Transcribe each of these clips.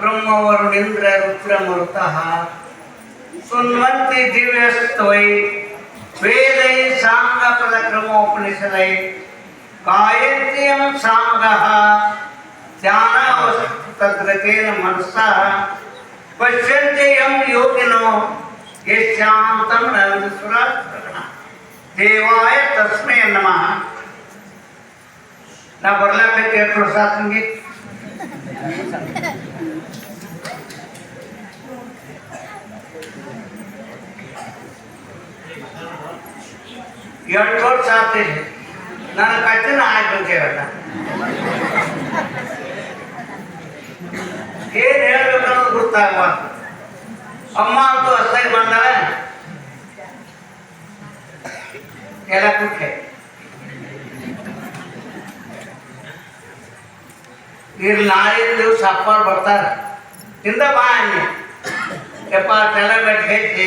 ಬ್ರಹ್ಮವರುಣಿಂದ್ರ Rudra ಮರುತಃ ಸುನ್ವಂತಿ ದಿವ್ಯಸ್ತೋಯ್ ವೇದೈ ಸಾಂಗ ಪದಕ್ರಮೋಪನಿಷದೈ ಕಾಯತ್ಯಂ ಸಾಂಗಃ ಧ್ಯಾನಾವಸ್ಥಿತಗ್ರತೇನ ಮನಸ್ಸಃ ಪಶ್ಯಂತೆ M ಯೋಗಿನೋ ಯಶ್ಯಾಂತಂ ನಂದಸುರ ದೇವಾಯ ತಸ್ಮೈ ನಮಃ ನಾ ಬರ್ಲಾಕೈತಿ ಎರಡು ವರ್ಷ ಆತಂಗಿ ಎಂಟು ವರ್ಷ ಆಗ್ತೀನಿ ನನ್ನ ಕತ್ತಿನ ಆಗ್ಬೇಕೇವಲ್ಲ ಏನ್ ಹೇಳ್ಬೇಕನ್ನೋದು ಗುರ್ತಾಗ ಅಮ್ಮ ಅಂತೂ ಅಷ್ಟಾಗಿ ಬಂದಾಳೆ ಎಲ್ಲ ಕುಟ್ಟೆ ಈಗ ನಾಳೆ ದಿವಸ ಅಪ್ಪ ಬರ್ತಾರೆ. ಹಿಂದೆ ಬಾ ಅನ್ನಿ ಯಪ್ಪ, ತಲೆ ಬೆಟ್ಟು ಹೆಚ್ಚಿ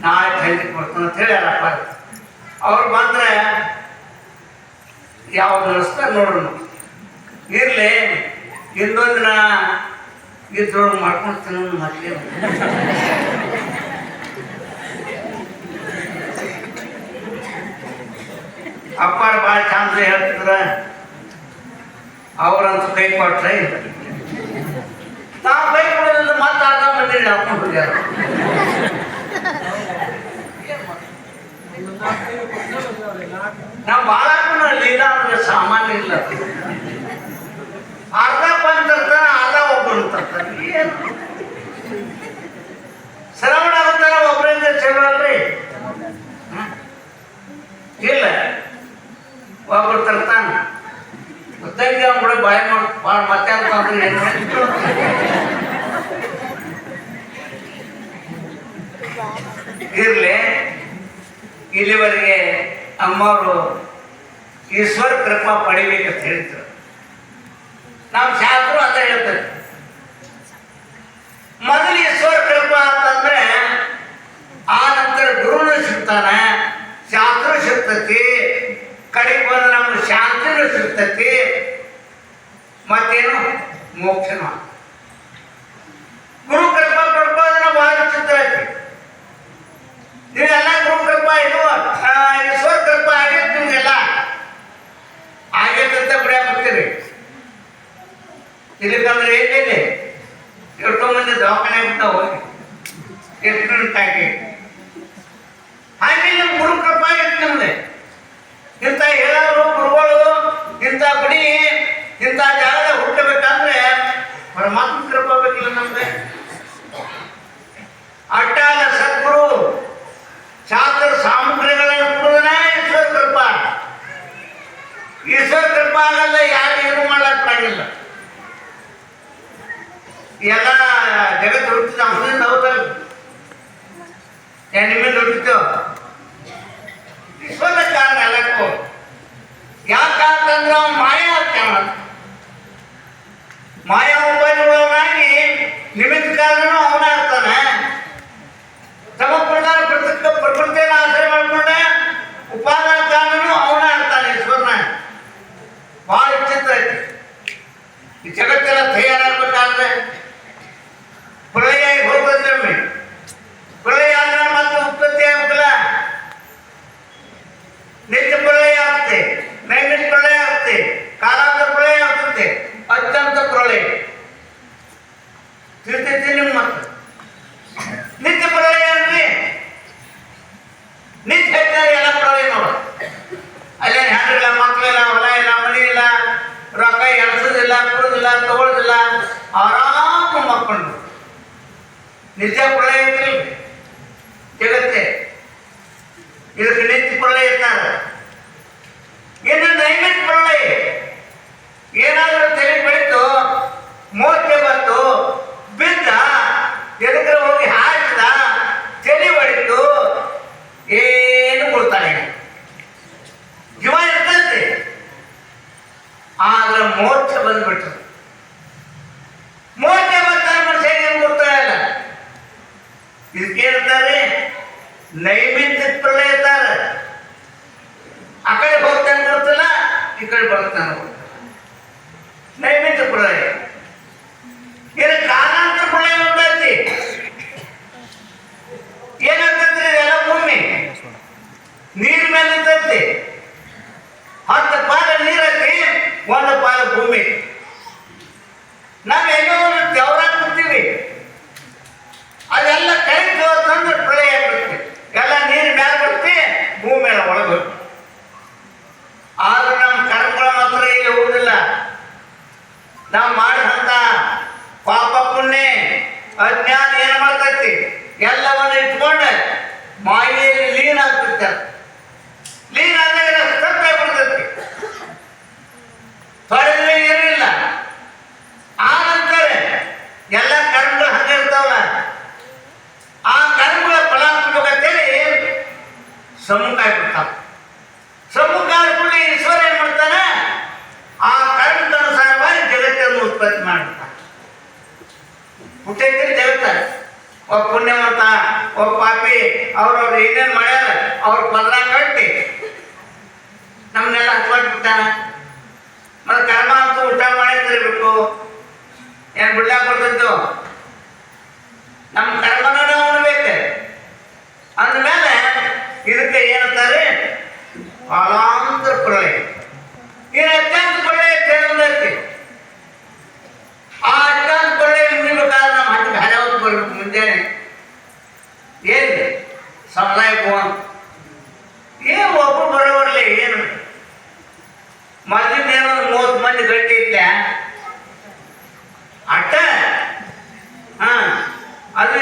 ನಾಳೆ ಖಂಡಿತ ಕೊಡ್ತಾನೆ ಅಂತ ಹೇಳಿ ಅಪ್ಪ ಅವ್ರು ಬಂದ್ರೆ, ಯಾವ್ದು ಅನಿಸ್ತಾರೆ ನೋಡೋಣ. ಇರಲಿ ಇನ್ನೊಂದು ದಿನ ಇದ್ರೊಳಗೆ ಮಾಡ್ಕೊಳ್ತೀನಿ ಮತ್ತೆ ಅಪ್ಪ ಭಾಳ ಚಾನ್ಸ್ ಹೇಳ್ತಿದ್ರ, ಅವರಂತೂ ಕೈ ಕೊಟ್ರೆ ನಾವು ಕೈ ಕೊಡೋದ್ರಿಂದ ಮತ್ತೆ ಅರ್ಧ ಮಂದಿ ಹಾಕೊಂಡು ಹೋಗ್ಯಾರ. ಇರ್ಲಿ, ಇಲ್ಲಿವರೆಗೆ ಅಮ್ಮವರು ಈಶ್ವರ ಕೃಪಾ ಪಡಿಬೇಕಂತ ಹೇಳ್ತಾರೆ ನಾವು ಶಾಸ್ತ್ರ ಅಂತ ಹೇಳ್ತೇವೆ. ಮೊದಲು ಈಶ್ವರ ಕೃಪಾ ಅಂತಂದ್ರೆ ಆ ನಂತರ ಗುರುನ ಸಿಗ್ತಾನೆ. ಪುಣ್ಯವಂತ ಒಬ್ಬ ಪಾಪಿ, ಅವ್ರು ಏನೇನು ಮಾಡ್ಯಾರ? ಅವ್ರ ಬದಲ ಕಟ್ಟಿ ನಮ್ಮನ್ನೆಲ್ಲ ಹಚ್ಕೊಟ್ಬಿಟ್ಟಾನ ಮತ್ತೆ ಕರ್ಮ ಅಂತೂ ಊಟ ಮಾಡಿ ತಿರ್ಬೇಕು ಏನು ಬಿಡ್ಲಾ ಬರ್ತದ್ದು ನಮ್ಮ ಕರ್ಮನ ನಾವು ಉಣ್ಬೇಕು ಅಂದಮೇಲೆ ಇದಕ್ಕೆ ಏನಂತಾರೆ? ಕಾಲಾಂತರ ಪ್ರಳಯ ಇದು ಅತ್ಯಂತ ಪ್ರಳಯ ಕೇಳಿ ಆ ಅತ್ಯಂತ ಪ್ರಳಯ ಮುಗಿಬೇಕಾದ್ರೆ ನಮ್ಮ ಹತ್ತು ಹಲವತ್ತು ಬರ್ಬೇಕು ಮುಂಜಾನೆ. ಏನಿದೆ ಸಮುದಾಯ ಭವನ ಏನು ಒಬ್ಬರು ಬರೋವರ್ಲಿ ಏನು? ಮೊದಲಿಂದ ಏನೋ ಮೂವತ್ತು ಮಂದಿ ಗಟ್ಟಿ ಇದ್ದೆ ಅಟ್ಟ? ಹಾಂ, ಅದು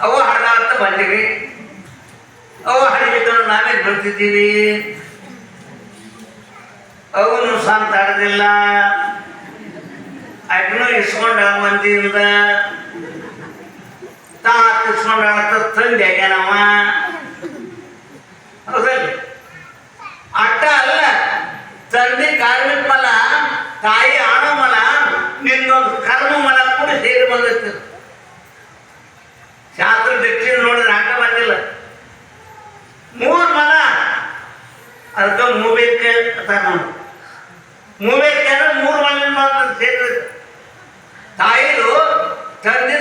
ಅವರು ಹಣ ಅಂತ ಬಂದಿವಿ. ಅವು ಹಾಡಿದ್ರು ನಾವೇ ಬರ್ತಿದ್ದೀವಿ ಅವನು ಶಾಂತ ಆಡೋದಿಲ್ಲ ಅಗ್ನೂ ಇಸ್ಕೊಂಡ ಮಂದಿಯಿಂದ ತಾ ತಂದೆ ಆಗ್ಯಾನವ ಅಟ್ಟ ಅಲ್ಲ, ತಂದೆ ಕಾರ್ಮಿಕ ಮಲ ತಾಯಿ ಆಡೋ ಮಲ ನಿನ್ನೊಂದು ಕರ್ಮ ಮಲ ಕೂಡ ಸೇರಿ ಬಂದೈತಿ? ಶಾಸ್ತ್ರ ದೃಷ್ಟಿ ನೋಡಿದ್ರೆ ಹಂಗ ಬಂದಿಲ್ಲ. ಮೂರ್ ಮಲ ಅದಕ್ಕೆ ಮೂಬೇಕ ಅಂತಾರ ಮೂಬೇಕ ಅಂದ್ರೆ ಮೂರು ಮಲಿನ ಸೇರಿ ತಾಯಿದು ತಂದೆ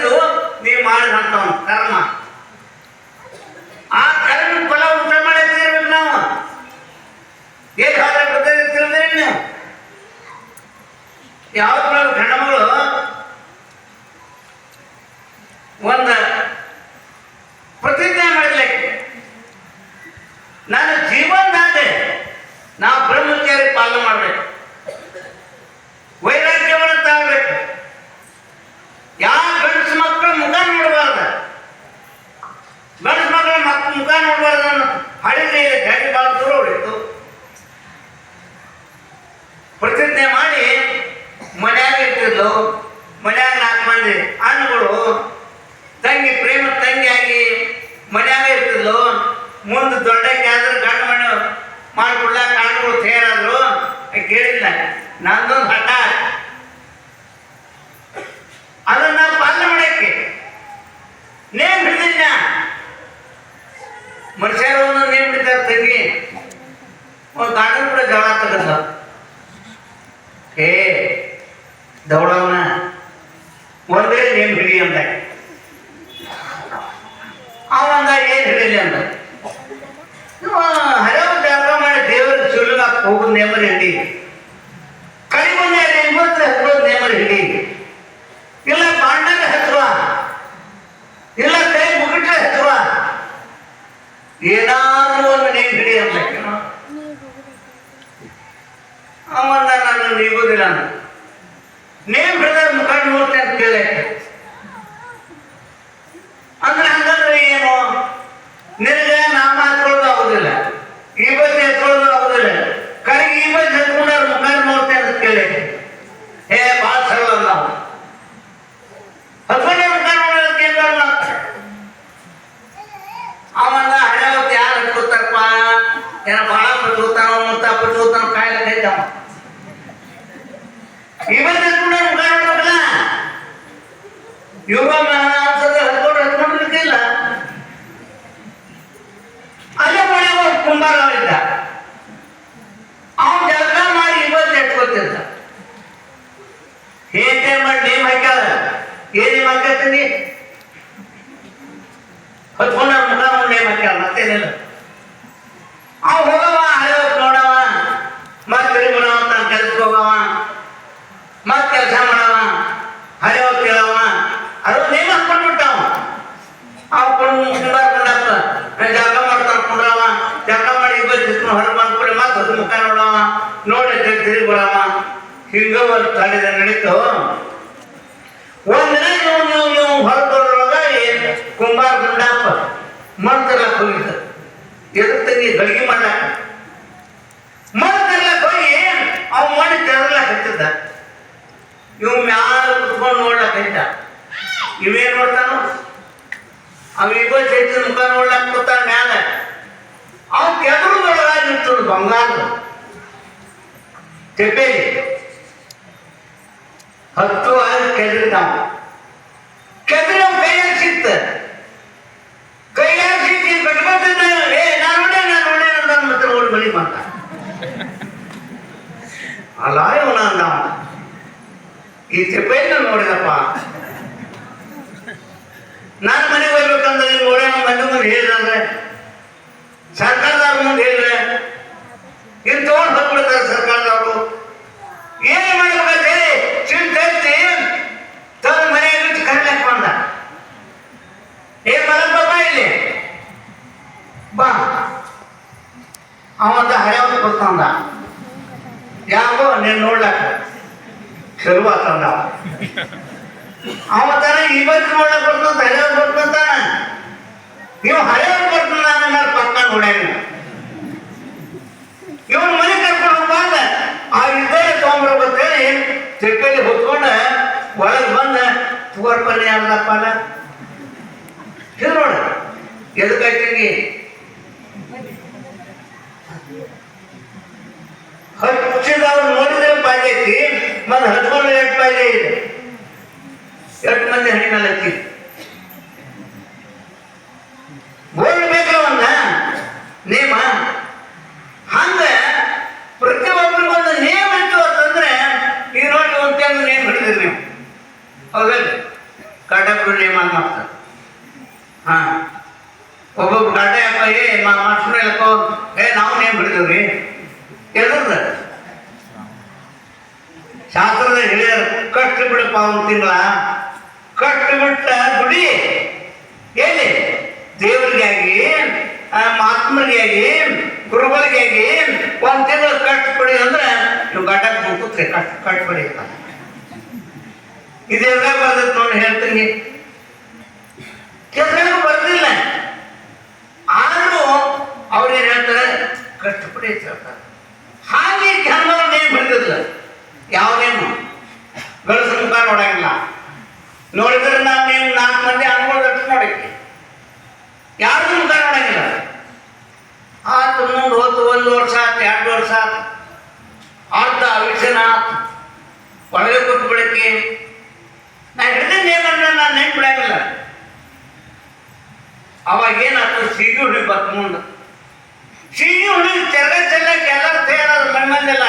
ಎದುರು ತಂಗಿ ಗಳಿಗೆ ನಮ್ಮ ಮನೆ ಮುಂದೆ ಹೇಳಿದ್ರೆ ಸರ್ಕಾರದವ್ರ ಮುಂದೆ ಹೇಳಿದ್ರೆ ಇದು ತಗೊಂಡು ಹೋಗ್ಬಿಡ್ತಾರೆ ಸರ್ಕಾರದವರು ಏನ್ ಮಾಡ್ಬೇಕಂತೆ ಚಿಂತೆ ತನ್ನ ಮನೆಯಲ್ಲಿ ಕರ್ಲಕ್ ಬಂದ ಏ ಬರಪ್ಪ ಇಲ್ಲಿ ಬಾ ಅವಂದ ಹಳೆಯವ್ರು ಕೊಡ್ತಂದ ಯಾಕೋ ನೀನ್ ನೋಡ್ಲಕ್ಕ ಶುರುವಾತಂದ ಅವ ತಾನ ಇವತ್ತು ನೋಡ್ಲಕ್ ಬರ್ತಂತ ಹಳೆಯವ್ರು ಬರ್ತಂತಾನ ನೀವು ಹಳೆಯವ್ರು ಬರ್ತಂದ ನನ್ನ ಪಕ್ಕ ನೋಡ್ಯಾನ ಇವನು ಮನೆ ಕರ್ಕೊಂಡು ಹೋಗ್ಬಾರ್ದ ಆ ಇದ್ದರೆ ತೊಗೊಂಬರ್ಬೇಕಂತೇಳಿ ತಿಪ್ಪೇಲಿ ಹೊತ್ಕೊಂಡ ಒಳಗೆ ಬಂದ ತುವರ್ ಪಲ್ಯ ಯಾರ್ದಪ್ಪ ಅಲ್ಲ ಇದು ನೋಡ ಎದಕ್ಕಾಯ್ತಂಗಿ ಹಚ್ಚಿದವ್ರು ನೋಡಿದ್ರೆ ಪಾಯ್ದೆ ಐತಿ ಮತ್ತೆ ಹಚ್ಕೊಂಡು ಎಷ್ಟು ಪಾಯ್ದೆ ಇದೆ ಎಷ್ಟು ಮಂದಿ ಹಣಿ ಮೇಲೆ ಹಚ್ಚಿ ಓಡ್ಬೇಕವನ್ನ ನೇಮ ಹಂಗ ಪ್ರತಿಯೊಬ್ಬರಿಗೊಂದು ನೇಮ್ ಇತ್ತು ಅಂತಂದ್ರೆ ಈಗ ನೋಡಿ ಒಂದು ತಿಂಗಳು ನೇಮ್ ಹಿಡಿದ್ರಿ ನೀವು ಹೌದಲ್ಲ ಕಡಬ್ರು ನೇಮ್ ಅಂತ ಮಾಡ್ತಾರೆ ಹಾ ಒಬ್ಬೊಬ್ರು ಗಡ್ಡ ಯಾಕ ಏ ಮಾಸ್ಟರ್ ಯಾಕೋ ಏ ನಾವು ನೇಮ್ ಹಿಡಿದವ್ರಿ ಎದ್ರದ ಶಾಸ್ತ್ರದ ಹೇಳಿದಾರ ಕಟ್ಟು ಬಿಡಪ್ಪ ಒಂದು ತಿಂಗಳ ಕಟ್ಟು ಬಿಟ್ಟ ದುಡಿ ಎಲ್ಲಿ ದೇವರಿಗಾಗಿ ಆ, ಮಹಾತ್ಮರಿಗಾಗಿ ಗುರುಗಳಿಗಾಗಿ ಒಂದು ತಿಂಗಳು ಕಟ್ಬಿಡಿ ಅಂದ್ರೆ ನೀವು ಗಡ್ಡ ಕೂತ್ರೆ ಕಟ್ ಕಟ್ಬಿಡಿ ಇದೆಲ್ಲ ಬರ್ತೈತೆ ನೋಡಿ, ಹೇಳ್ತೀನಿ. ಕೆಲಸ ಬರ್ತಿಲ್ಲ ಆದರೂ ಅವ್ರೇನು ಹೇಳ್ತಾರೆ? ಕಷ್ಟಪಡಿ ಹೇಳ್ತಾರೆ. ಹಾಗೆ ಕೆಲವರು ನೇಮ್ ಹಿಡಿದಿಲ್ಲ ಯಾವ ನೇಮು ಗಣಸ ಮುಖ ನೋಡಂಗಿಲ್ಲ. ನೋಡಿದ್ರೆ ನಾನು ನೀವು ನಾಲ್ಕು ಮಂದಿ ಅನ್ಕೊಳ್ಳೋದಷ್ಟು ನೋಡಕ್ಕೆ ಯಾರು ಮುಖ ಆತು ಮುಂದೆ ಹೋತು ಒಂದು ವರ್ಷ ಆತು ಎರಡು ವರ್ಷ ಆತು ಅರ್ಧ ವಿಷನ ಆತು ಒಳಗೆ ಕೂತು ಬಿಡಕ್ಕೆ. ನಾ ಹಿಡಿದ ನೇಮನ್ನ ನಾನು ನೆನ್ಪು ಬಿಡಂಗಿಲ್ಲ. ಅವಾಗ ಏನಾಯ್ತು? ಸಿಗಿ ಹುಡಿ ಬತ್ ಮುಂದೆ ಸಿಗಿ ಹುಡಿ ಚರ್ಗ ಚೆಲ್ಲಕ್ಕೆ ಎಲ್ಲರೂ ತಯಾರಾದ್ರು ಕಣ್ಣಲ್ಲ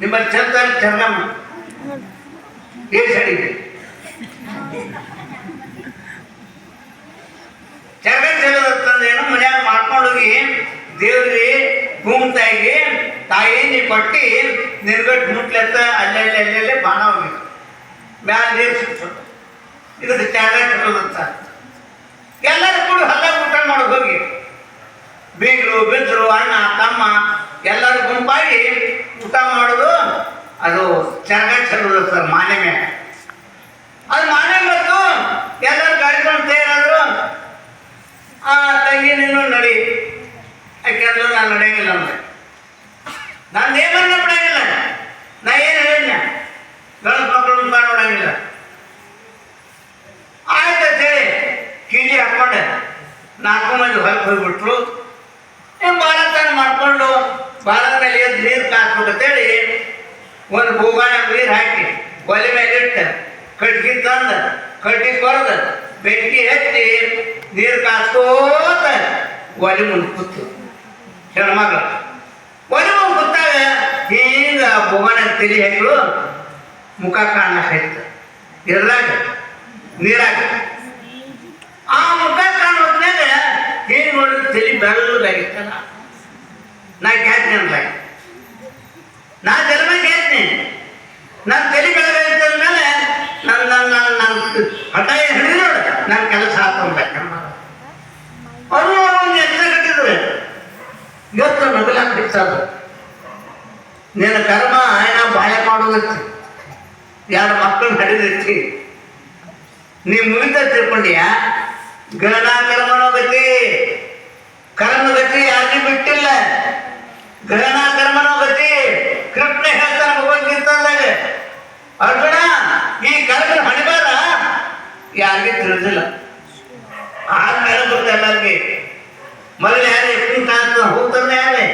ನಿಮ್ಮಲ್ಲಿ ಚೆಲ್ತಾರೆ ಚರ್ಗಮ್ಮ ಏ ಸಡಿಗೆ ಚರ್ಗ ಚೆಲ್ಲದಂತಂದ್ರೆ ಏನು ಮನ್ಯಾಗ ಮಾಡ್ಕೊಂಡು ಹೋಗಿ ದೇವ್ರಿ, ಭೂಮಿ ತಾಯಿಗೆ ತಾಯಿ, ನೀ ಕೊಟ್ಟಿ ನಿನ್ಗಟ್ಟು ಮುಟ್ಲೆತ್ತ ಅಲ್ಲೆಲ್ಲ ಅಲ್ಲೆಲ್ಲೇ ಬಾಣ ಹೋಗಿತ್ತು ಮ್ಯಾಲ ನೀರು ಸುಟ್ಟು ಇದಕ್ಕೆ ಚೆರ್ಗ ಚೆಲ್ಲದಂತ ಎಲ್ಲರೂ ಕೂಡ ಹಲ್ಲ ಊಟ ಮಾಡೋದು ಹೋಗಿ. ಬೀಗರು, ಬಿದ್ರು, ಅಣ್ಣ, ತಮ್ಮ ಎಲ್ಲರೂ ಗುಂಪಾಗಿ ಊಟ ಮಾಡೋದು ಅದು ಚರಗ ಚೆಲ್ಲೋದು ಸರ್ ಮಾನೆ ಮೇಲೆ. ಅದು ಮಾನೆ ಬಂತು ಎಲ್ಲರೂ ಗಾಡಿಕೊಂಡು ತಯಾರಾದ್ರು. ಆ ತಂಗಿ ನೀನು ನಡಿ. ನಾನು ನಡೆಯಂಗಿಲ್ಲ ಅಂದ್ರೆ. ನಾನು ದೇವರನ್ನ ಬಿಡಂಗಿಲ್ಲ. ನಾ ಏನು ಹೇಳಿದ್ನ ಗಂಡು ಮಕ್ಕಳು ಮುಖ ನೋಡಂಗಿಲ್ಲ ಆಯ್ತು ಅಂತೇಳಿ ಕೀಲಿ ಹಾಕೊಂಡೆ. ನಾಲ್ಕು ಮಂದಿ ಹೊರಗೆ ಹೋಗ್ಬಿಟ್ರು. ಬಾಳತನ ಮಾಡ್ಕೊಂಡು ಮೇಲೆ ಎದ್ದು ನೀರು ಕಾಸ್ಬೇಕಂತೇಳಿ ಒಂದು ಭೂಗಾಣ ನೀರು ಹಾಕಿ ಒಲೆ ಮೇಲೆ ಇಟ್ಟ. ಕಟ್ಗೆ ತಂದು. ಕಟ್ಟಿ ಕೊರೆದ. ಬೆಂಕಿ ಹಚ್ಚಿ ನೀರು ಕಾಸ್ಕೋತ ಒಲೆ ಮುಂದೆ ಕೂತು. ಹೆಣ್ಮಗಳು ಒಲೆ ಮುಂದೆ ಕೂತಾಗ ಹಿಂಗ ಬೊಗಣ ತಲೆ ಹಾಕಿಳು ಮುಖ ಕಾಣಕೈತ ಇರ್ಲಾಗ ನೀರಾಗ. ಆ ಮುಖ ಕಾಣೋದ್ಮೇಲೆ ಏನು ನೋಡಿದ್ರೆ? ತಲೆ ಬೆಳ್ಳಗಾಗಿತ್ತಲ್ಲ. ನಾ ಗೆದ್ನಿ ಅಂದಾಗ. ನಾ ಜನ್ಮ ಗೆದ್ನಿ ನನ್ನ ತಲೆ ಬೆಳಗಾಗಿದ್ದ ಮೇಲೆ ನನ್ನ ನನ್ನ ನನ್ನ ಹಠ ಹಿಡಿದು ನೋಡು ನನ್ನ ಕೆಲಸ ಹಾಕೊಂಡ್ಬೇಕಮ್ಮ ಅವರು ಒಂದು ಎಚ್ಚರ ಕಟ್ಟಿದ್ರು ಇವತ್ತು ನಗಲ ಬಿಡ್ತದ ನಿನ್ನ ಕರ್ಮ ಆಯನ ಬಾಯ ಮಾಡೋದಕ್ಕೆ ಎರಡು ಮಕ್ಕಳು ಹಡಿದೈತಿ ನೀ ಮುಗಿದ ತಿಳ್ಕೊಂಡ್ಯ? ಗಣ ಕರ್ಮ ಗತಿ. ಯಾರಿಗೆ ಬಿಟ್ಟಿಲ್ಲ. ಗಣ ಕರ್ಮನೋಗತಿ ಗತಿ. ಕೃಷ್ಣ ಹೇಳ್ತಾನೆ ಭಗವದ್ಗೀತಾದಾಗ ಅರ್ಜುನ, ಈ ಕರ್ಮನ ಹಣಿಬಾರ? ಯಾರಿಗೆ ತಿಳಿದಿಲ್ಲ. ಆದ್ಮೇಲೆ ಗೊತ್ತ ಎಲ್ಲರಿಗೆ ಮೊದಲು ಯಾರು ಎಕ್ಕಿಂತ ಅಂತ ಹೋಗ್ತಾನೆ ಯಾರೇ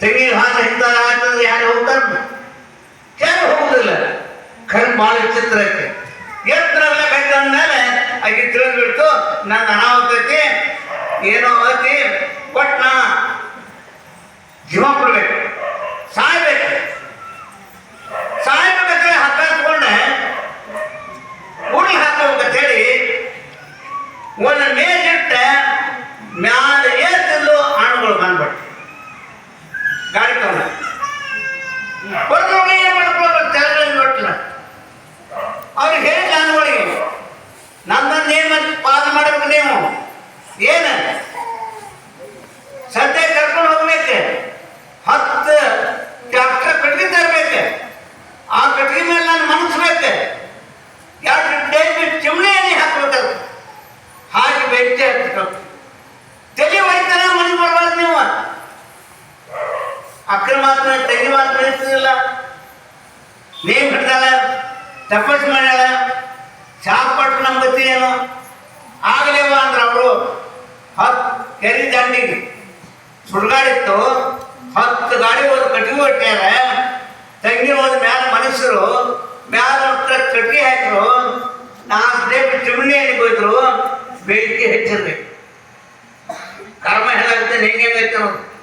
ತೆಂಗಿನ ಹಾಲು ಹಿಂದ ಆಗ್ತದೆ ಯಾರು ಹೋಗ್ತಾರ ಯಾರು ಹೋಗುದಿಲ್ಲ ಕರ್ಮ ಭಾಳ ವಿಚಿತ್ರ ಐತೆ. ಎತ್ತರಲ್ಲ ಅಂದಮೇಲೆ ಮೇಲೆ ಆಕೆ ತಿಳಿದ್ಬಿಡ್ತು ನನ್ನ ಅನಾಹುತೈತಿ ಏನೋ ಐತಿ ಒಟ್ಟು ನಾ ಜೀವ ಕೊಡ್ಬೇಕು. ಸಾಯ್ಬೇಕು. ಸಾಯ್ಬೇಕಂತೇಳಿ ಹಗ್ಗ ಹತ್ಕೊಂಡೆ. ಉಡ್ಲಿ ಹಾಕೋಬೇಕಂತೇಳಿ ಒಂದು ಮೇಜಿಟ್ಟ ಮ್ಯಾಲ ಏರ್ತಿದ್ದು ಹಣ್ಣುಗಳು ಬಂದ್ಬಿಟ್ಟು ಗಾಡಿ ತಗೊಂಡ. ನನ್ನನ್ನು ಏನು ಪಾದ ಮಾಡಬೇಕು ನೀವು ಏನು लेंगे मैं तो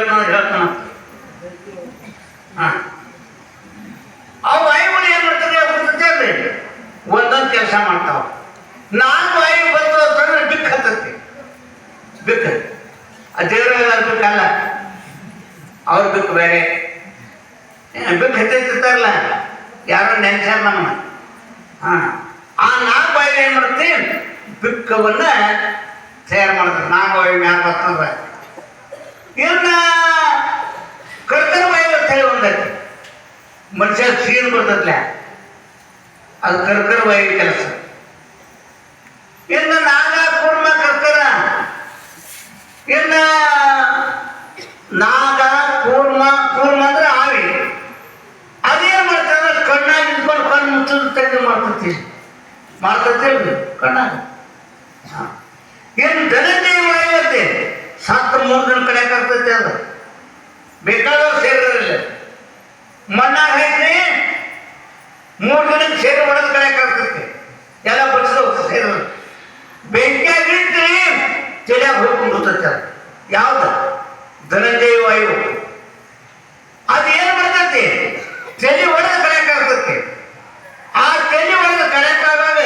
ಕಿವಿ ಕೇಳ್ಕೊಂಡು ಹೇಳ್ತಾನ ಆ ವಾಯುಗಳು ಏನ್ ಮಾಡ್ತಾರೆ? ಗೊತ್ತೇನ್ರಿ ಒಂದೊಂದ್ ಕೆಲಸ ಮಾಡ್ತಾವ. ನಾಲ್ಕು ವಾಯು ಬಂತು ಅಂತಂದ್ರೆ ಬಿಕ್ ಹತ್ತೈತಿ ಬಿಕ್. ದೇವ್ರ ಬಿಕ್ಕಲ್ಲ. ಅವ್ರ ಬಿಕ್ ಬೇರೆ. ಬಿಕ್ ಹತ್ತಿರ್ತಾರಲ್ಲ ಯಾರೋ ನೆನ್ಸ್ಯಾರ ನಮ್ಮ ಹಾ. ಆ ನಾಲ್ಕು ವಾಯು ಏನ್ ಮಾಡ್ತೀನಿ ಬಿಕ್ಕವನ್ನ ತಯಾರು ಮಾಡ್ತಾರೆ. ನಾಲ್ಕು ವಾಯು ಮ್ಯಾಲ ಬರ್ತಂದ್ರೆ ಇನ್ನ ಕರ್ತನ ವಾಯು ತಲೆ ಒಂದೈತಿ ಮನುಷ್ಯ ಸೀನ್ ಬರ್ತದ್ಲ? ಅದು ಕರ್ಕರ ಬಾಯಿ ಕೆಲಸ. ಇನ್ನು ನಾಗ ಪೂರ್ಮ ಕರ್ಕರ? ಇನ್ನ ನಾಗ, ಕೂರ್ಮ ಕೂರ್ಮ ಅಂದ್ರೆ ಆವಿ. ಅದೇನ್ ಮಾಡ್ತಾರ? ಕಣ್ಣಾಗಿ ಇದ್ಕೊಂಡು ಕಣ್ಣು ಮುಚ್ಚಲು ತೆಗೆದು ಮಾಡ್ತತಿ. ಮಾಡ್ತತಿ ಕಣ್ಣಾಗ ಹಾ. ಏನು ಧನಂಜಯ ವಾಯು ಐತೆ ಸತ್ತ ಮೂರು ಜನ ಕರ್ತೈತೆ ಅದು ಬೇಕಾದವ್ರು ಸೇರಿದ್ರಿಲ್ಲ ಮಣ್ಣಾಗ ಹಾಕಿ ಮೂರು ಜನಕ್ಕೆ ಸೇರಿ ಮಾಡೋದು ಕಡೆ ಕರ್ತೈತೆ ಎಲ್ಲ ಬಡಿಸೋದು ಸೇರಿದ್ರು ಬೆಂಕಿಯಾಗಿ ಇಟ್ರಿ ತಲೆಯಾಗ ಹೋಗ್ಕೊಂಡು ಹೋಗ್ತೈತೆ ಅದು. ಯಾವ್ದು? ಧನಂಜಯ ವಾಯು. ಅದು ಏನು ಬರ್ತೈತಿ? ತಲೆ ಹೊಡೆದ ಕಡೆ ಕರ್ತೈತಿ ಆ ತಲೆ ಹೊಡೆದ ಕಡೆ ಕಾದಾಗ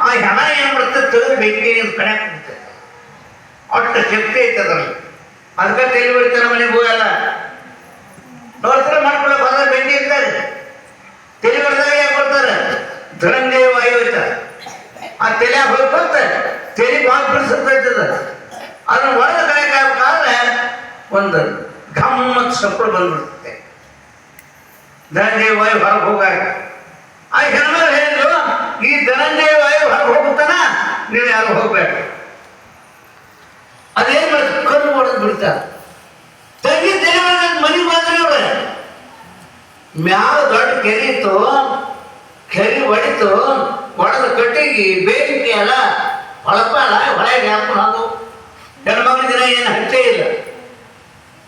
ಆ ಹೆಣ ಏನು ತೆಗೆದು ಬೆಂಕಿ ಹಾಕ್ತೈತೆ ಅಷ್ಟು ಶಕ್ತಿ ಐತೆ ಅದರಲ್ಲಿ. ಅದಕ್ಕೆ ತೆಲಿ ಬಿಡ್ತಾರೆ ಮನೆ ಭೂ ಎಲ್ಲ ನೋಡ್ತಾರೆ ಮಾಡ್ಕೊಳಕ್ ಹೋದ್ರೆ ಬೆಂಡಿ ಇರ್ತಾರೆ ತೆಲಿ ಬಿಡ್ದಾಗ ಯಾಕೆ ಕೊಡ್ತಾರೆ? ಧನಂಜಯ ಆ ಆ ತಲೆ ಹೋಗ್ಕೊಂತ ತಲೆ ಭಾಳ ಬಿಡಿಸುತ್ತದ ಅದನ್ನ ಒಳಗೆ ಕರೆಯಕ್ಕಾಗಬೇಕಾದ್ರೆ ಒಂದು ಗಮ್ಮತ್ ಸಪ್ಪಳು ಬಂದ್ಬಿಡುತ್ತೆ. ಧನಂಜಯ ವಾಯು ಹೊರಗೆ ಹೋಗಾಗ ಮ್ಯಾಲ ದೊಡ್ಡ ಕೆರೆ ಇತ್ತು. ಕೆರೆ ಹೊಡಿತು ಹೊಡೆದ ಕಟ್ಟಿಗೆ ಬೇಡಿಕೆ ಎಲ್ಲ ಹೊಳಪಲ್ಲ ಹೊಳೆಗೆ ಹಾಕೊಂಡು ಅದು ಹೆಣ್ಮಕ್ಳ ದಿನ ಏನು ಹಚ್ಚೇ ಇಲ್ಲ.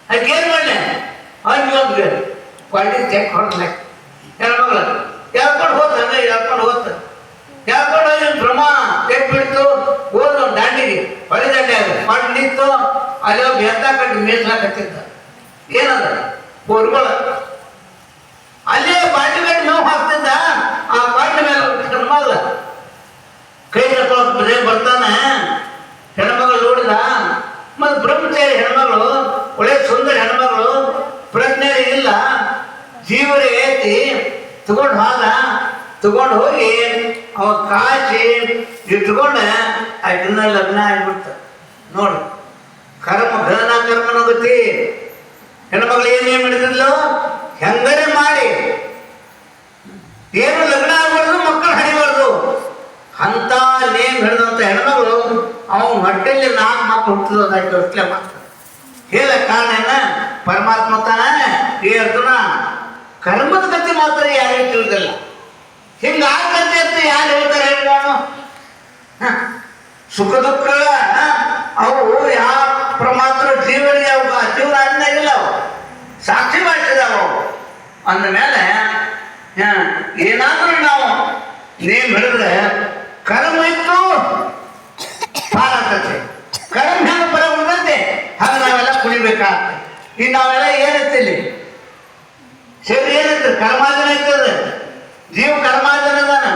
ಅದಕ್ಕೆ ಏನು ಮಾಡಲಿ? ಹಂಗೆ ಒಂದು ಕ್ವಾಲಿಟಿ ಚೆಕ್ ಹೊಡೆದ್ಲೆ. ಹೆಣ್ಮಕ್ಳು ಹೇಳ್ಕೊಂಡು ಹೋತ ಹಂಗೆ ಹೇಳ್ಕೊಂಡು ಹೋತ. ಹೇಳ್ಕೊಂಡು ಹೋಗಿ ಭ್ರಮ ತೆಕ್ ಬಿಡ್ತು ಹೋದ ಒಂದು ದಾಂಡಿಗೆ ಹೊಳೆ ದಾಂಡಿ ಅದು. ಮಾಡಿ ನಿಂತು ಅಲ್ಲಿ ಒಬ್ಬ ಎತ್ತ ಕಟ್ಟಿ ಮೇಯ್ಸ್ಲಾಕತ್ತಿದ್ದ ಏನದ? ಊರುಗಳ ಅಲ್ಲೇ ಬಾಟಿ ಮೇಲೆ ನೋವು ಹಾಕ್ತಿದ್ದ, ಆ ಬಾಟಿ ಮೇಲೆ ಹೆಣ್ಮಗ್ಳ. ಕೈ ಕಟ್ಕೊಳಕ್ ಬರೇ ಬರ್ತಾನೆ. ಹೆಣ್ಮಗಳು ನೋಡಿದ, ಮತ್ತು ಬ್ರಹ್ಮಚಾರಿ ಹೆಣ್ಮಗಳು, ಒಳ್ಳೆ ಸುಂದರ ಹೆಣ್ಮಗಳು, ಪ್ರಜ್ಞೆ ಇಲ್ಲ. ಜೀವನ ಐತಿ. ತಗೊಂಡು ಹೋದ ತಗೊಂಡು ಹೋಗಿ, ಅವ ಕಾಚಿ ಇಟ್ಕೊಂಡು ಅದನ್ನ ಲಗ್ನ ಆಗ್ಬಿಡ್ತ. ನೋಡು, ಕರ್ಮ ಘನ ಕರ್ಮನ ಗತಿ ಹೆಣ್ಮಗಳು ಏನೇನು ಮಾಡಿದ್ಲು? ಹೆಂಗರೆ ಮಾಡಿ ಏನು ಲಗ್ನ ಆಗ್ಬಾರ್ದು, ಮಕ್ಕಳು ಹಡಿಬಾರ್ದು ಅಂತ ನೇಮ್ ಹಿಡಿದಂತ ಹೆಣ್ಮಗಳು, ಅವನ ಹೊಟ್ಟೆಯಲ್ಲಿ ನಾಲ್ಕು ಮಕ್ಕಳು ಹುಟ್ಟಿದೋದಾಗಿ ಅಷ್ಟೇ ಮಾಡ್ತಾರೆ ಹೇಳ ಕಾರಣ ಏನ? ಪರಮಾತ್ಮ ತಾನೇ ಈ ಅರ್ಜುನ, ಕರ್ಮದ ಗತಿ ಮಾತ್ರ ಯಾರಿಗೂ ತಿಳಿದಿಲ್ಲ. ಕತೆ ಅಂತ ಯಾರು ಹೇಳ್ತಾರೆ ಹೇಳಿ ನಾನು. ಸುಖ ದುಃಖ ಅವು ಯಾವ ಪ್ರಮಾತ್ರ ಜೀವನಿಗೆ ಅವು ಜೀವನ ಇಲ್ಲ ಅವು. ಸಾಕ್ಷಿ ಮಾಡಿಸಿದ ಅವು ಅಂದ ಮೇಲೆ ಏನಾದ್ರೂ ನಾವು ನೇಮ್ ಹೇಳಿದ್ರೆ ಕರ್ಮ ಇತ್ತು, ಪಾರಾಗ್ತದೆ. ಕರ್ಮ ಹೆಂಗ ಉಳ್ದಂತೆ ಹಾಗೆ ನಾವೆಲ್ಲ ಕುಡಿಬೇಕಾಗ್ತದೆ ಇನ್ನು ನಾವೆಲ್ಲ ಏನೈತಿ ಇಲ್ಲಿ? ಸರಿ ಏನೈತಿ? ಕರ್ಮಾರ್ಜನ ಐತದ ಜೀವ ಕರ್ಮಾರ್ಜನ ಅದಾನ.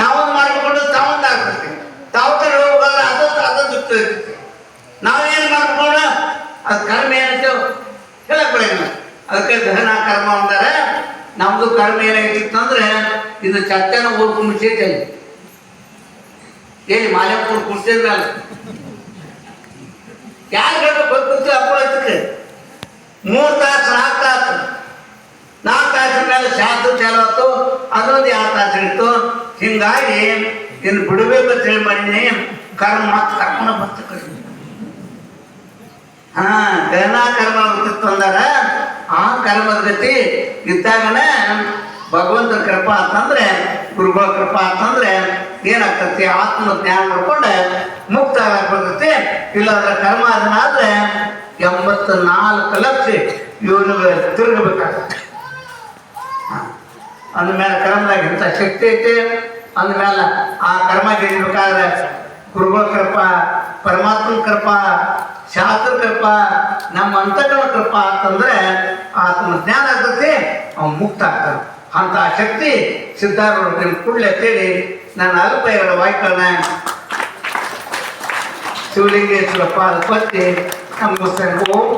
ನಾವೊಂದು ಮಾಡ್ಕೊಂಡು ತಾವೊಂದು ಆಗ್ತದೆ ತಾವು ತರ ಹೋಗಲ್ಲ ಅದೊಂದು ಅದೊಂದು ನಾವೇನು ಮಾಡ್ಕೊಂಡು ಅದು ಕರ್ಮ ಏನೈತೆ? ಹೇಳಕ್ ಅದಕ್ಕೆ ದಹನ ಕರ್ಮ ಅಂತಾರೆ. ನಮ್ದು ಕರ್ಮ ಏನಾಗಿತ್ತು ಅಂದ್ರೆ ಇದು ಚಟ್ಟನ ಊರ್ಕು ಮುಚ್ಚೈತೆ ಏನು ಮಾಲ್ಯಪುರ ಕುರ್ಸಿದ್ರಲ್ಲ ಯಾರು ಹೇಳ್ಬೇಕು ಕೂತು ಅಪ್ಪಳಕ್ಕೆ ಮೂರು ತಾಸು, ನಾಲ್ಕು ತಾಸು. ನಾಲ್ಕು ತಾಸಿನ ಮೇಲೆ ಶಾಸ್ತ್ರ ಚಾಲು ಆಯ್ತು ಅದೊಂದು ಎರಡು ತಾಸು ಇತ್ತು. ಹಿಂಗಾಗಿ, ಇನ್ನು ಬಿಡಬೇಕು ಅಂತ ಹೇಳಿ ಮಾಡೀನಿ ಕರ್ಮ ಮತ್ತೆ ಕರ್ಮನ ಬಂತು ಕಡೆ ಹಾ ಗಹನ ಕರ್ಮ ಬರ್ತಿತ್ತು ಅಂದಾರ ಆ ಕರ್ಮದ ಗತಿ ಇದ್ದಾಗನ ಭಗವಂತನ ಕೃಪಾ ಅಂತಂದ್ರೆ, ಗುರುಗಳ ಕೃಪಾ ಅಂತಂದ್ರೆ ಏನಾಗ್ತತಿ? ಆತ್ಮ ಜ್ಞಾನ ಮಾಡ್ಕೊಂಡು ಮುಕ್ತ ಆಗ್ಬಿಡ್ತೈತಿ ಇಲ್ಲಾಂದ್ರೆ ಕರ್ಮ ಅದನ್ನಾದ್ರೆ ಎಂಬತ್ತ ನಾಲ್ಕು ಲಕ್ಷ ಇವನಿಗೆ ತಿರುಗಬೇಕಾಗತ್ತೆ. ಅಂದಮೇಲೆ ಕರ್ಮದಾಗ ಇಂಥ ಶಕ್ತಿ ಐತಿ? ಅಂದಮೇಲೆ ಆ ಕರ್ಮ ಗೆಲ್ಲಬೇಕಾದ್ರೆ ಗುರುಗಳ ಕೃಪಾ ಪರಮಾತ್ಮನ ಕೃಪಾ ಶಾಸ್ತ್ರ ಕೃಪಾ, ನಮ್ಮ ಅಂತಕನ ಕೃಪಾ ಅಂತಂದ್ರೆ ಆತ್ಮ ಜ್ಞಾನ ಆಗ್ತದೆ ಅವ್ನು ಮುಕ್ತ ಆಗ್ತಾನೆ. ಅಂತ ಶಕ್ತಿ ಸಿದ್ಧಾರೂಢ ನಿಮ್ಮ ಕೂಡಲೇ ಅಂತೇಳಿ ನನ್ನ ಅಲ್ಪ ಎರಡು ವಾಕ್ಯಗಳನ್ನ ಶಿವಲಿಂಗೇಶ್ವರ ಪಾದ ಪತ್ತಿ ನಮ್ಮ ಓಂ